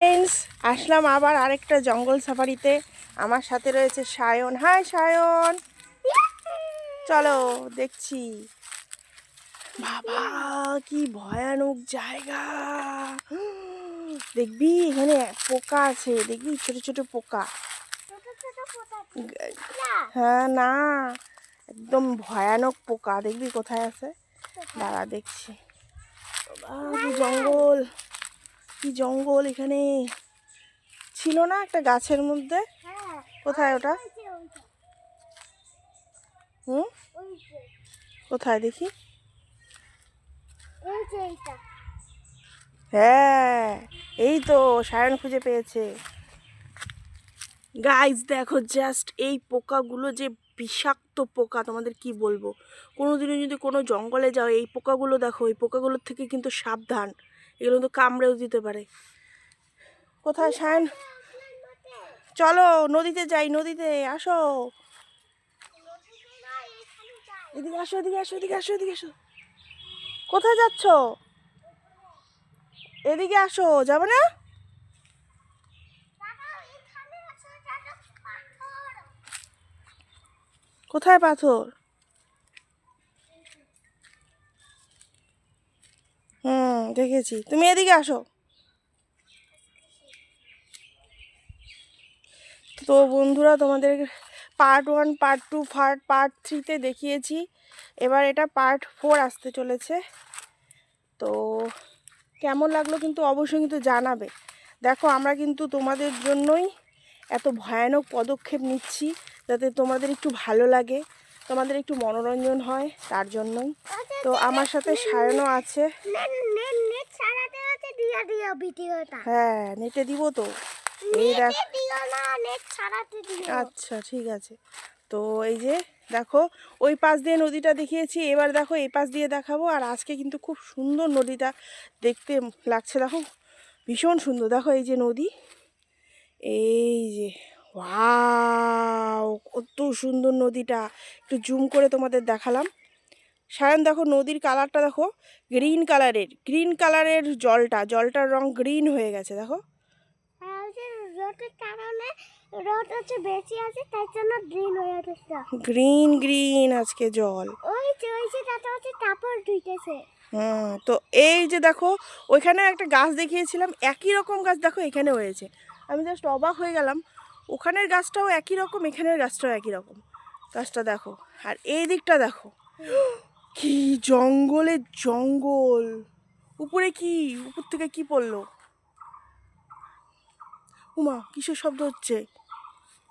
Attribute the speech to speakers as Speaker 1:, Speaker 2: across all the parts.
Speaker 1: Friends আসলাম আবার আরেকটা জঙ্গল সাফারিতে। আমার সাথে রয়েছে সায়ন। হাই সায়ন! চলো দেখছি। বাবা কি ভয়ানক জায়গা! দেখবি এখানে পোকা আছে। দেখবি ছোট ছোট পোকা। হ্যাঁ না। একদম ভয়ানক পোকা। দেখবি কোথায় আছে? দাঁড়া দেখছি। বাবা, জঙ্গল! কি জঙ্গল এখানে? ছিল না একটা গাছের মধ্যে? কোথায় ওটা? হুম? কোথায় দেখি? হ্যাঁ এই তো, সায়ন খুঁজে পেয়েছে। গাইজ দেখো জাস্ট এই পোকাগুলো যে বিষাক্ত পোকা, তোমাদের কি বলব? কোনো দিনও যদি কোনো জঙ্গলে যাও, এই পোকাগুলো দেখো, এই পোকাগুলোর থেকে কিন্তু সাবধান। এগুলো কিন্তু কামড়েও দিতে পারে। কোথায় সায়ন চলো, নদীতে যাই, নদীতে, আসো। এদিকে আসো এদিকে আসো এদিকে আসো এদিকে আসো। কোথায় যাচ্ছ? এদিকে আসো, যাবে না? কোথায় পাথর হুম দেখেছি। তুমি এদিকে আসো। তো বন্ধুরা, তোমাদের part one part two part part থ্রিতে দেখিয়েছি। এবার এটা পার্ট ফোর আসতে চলেছে। তো কেমন লাগল কিন্তু অবশ্যই কিন্তু জানাবে। দেখো, আমরা কিন্তু তোমাদের জন্যই এত ভয়ানক পদক্ষেপ নিচ্ছি যাতে তোমাদের একটু ভালো লাগে, তোমাদের একটু মনোরঞ্জন হয় তার জন্যই। তো আমার সাথে সায়নও আছে। হ্যাঁ নেটে দিব তো। এই দেখ আচ্ছা ঠিক আছে। তো এই যে দেখো ওই পাশ দিয়ে নদীটা দেখিয়েছি এবার দেখো এই পাশ দিয়ে দেখাবো। আর আজকে কিন্তু খুব সুন্দর নদীটা দেখতে লাগছে দেখো। ভীষণ সুন্দর। দেখো এই যে নদী। এই যে ওয়াও কত সুন্দর নদীটা। একটু জুম করে তোমাদের দেখালাম। সায়ন দেখো নদীর কালারটা দেখো গ্রিন কালারের গ্রিন কালারের জলটা জলটার রং গ্রিন হয়ে গেছে দেখো।
Speaker 2: গ্রিন
Speaker 1: গ্রিন গ্রিন আজকে জল। হুম তো এই যে দেখো ওইখানে একটা গাছ দেখিয়েছিলাম একই রকম গাছ দেখো এখানে হয়েছে। আমি জাস্ট অবাক হয়ে গেলাম ওখানের গাছটাও একই রকম এখানের গাছটাও একই রকম। গাছটা দেখো আর এই দিকটা দেখো। কি জঙ্গলের জঙ্গল? উপরে কি? উপর থেকে কি পড়ল? উমা, কিসের শব্দ হচ্ছে?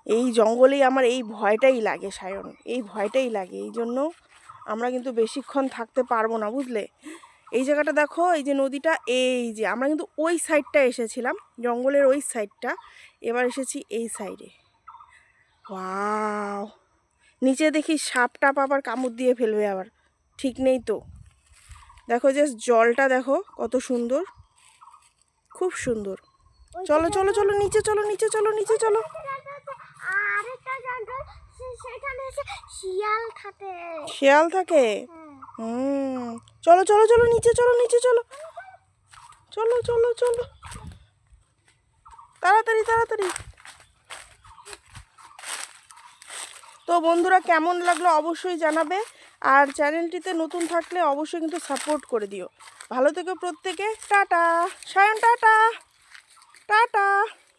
Speaker 1: এই জঙ্গলেই আমার এই ভয়টাই লাগে, সায়ন। এই ভয়টাই লাগে, এই জন্য আমরা কিন্তু বেশিক্ষণ থাকতে পারব না, বুঝলে? এই জায়গাটা দেখো, এই যে নদীটা, এই যে, আমরা কিন্তু ওই সাইডটা এসেছিলাম, জঙ্গলের ওই সাইডটা। এবার এসেছি এই সাইডে। ওয়াও! নিচে দেখি সাপ টাপ আবার কামড় দিয়ে ফেলবে আবার। ঠিক নেই তো। দেখো জাস্ট জলটা দেখো কত সুন্দর। খুব সুন্দর। চলো চলো চলো নিচে চলো নিচে চলো নিচে চলো।
Speaker 2: শিয়াল থাকে।
Speaker 1: শিয়াল থাকে?
Speaker 2: হ্যাঁ।
Speaker 1: হুম। চলো চলো চলো নিচে চলো নিচে চলো। চলো চলো চলো। তাড়াতাড়ি তাড়াতাড়ি। তো বন্ধুরা কেমন লাগল অবশ্যই জানাবে। আর চ্যানেলটিতে নতুন থাকলে অবশ্যই কিন্তু সাপোর্ট করে দিও। ভালো থেকো প্রত্যেকে। টাটা। সায়ন, টাটা। টাটা।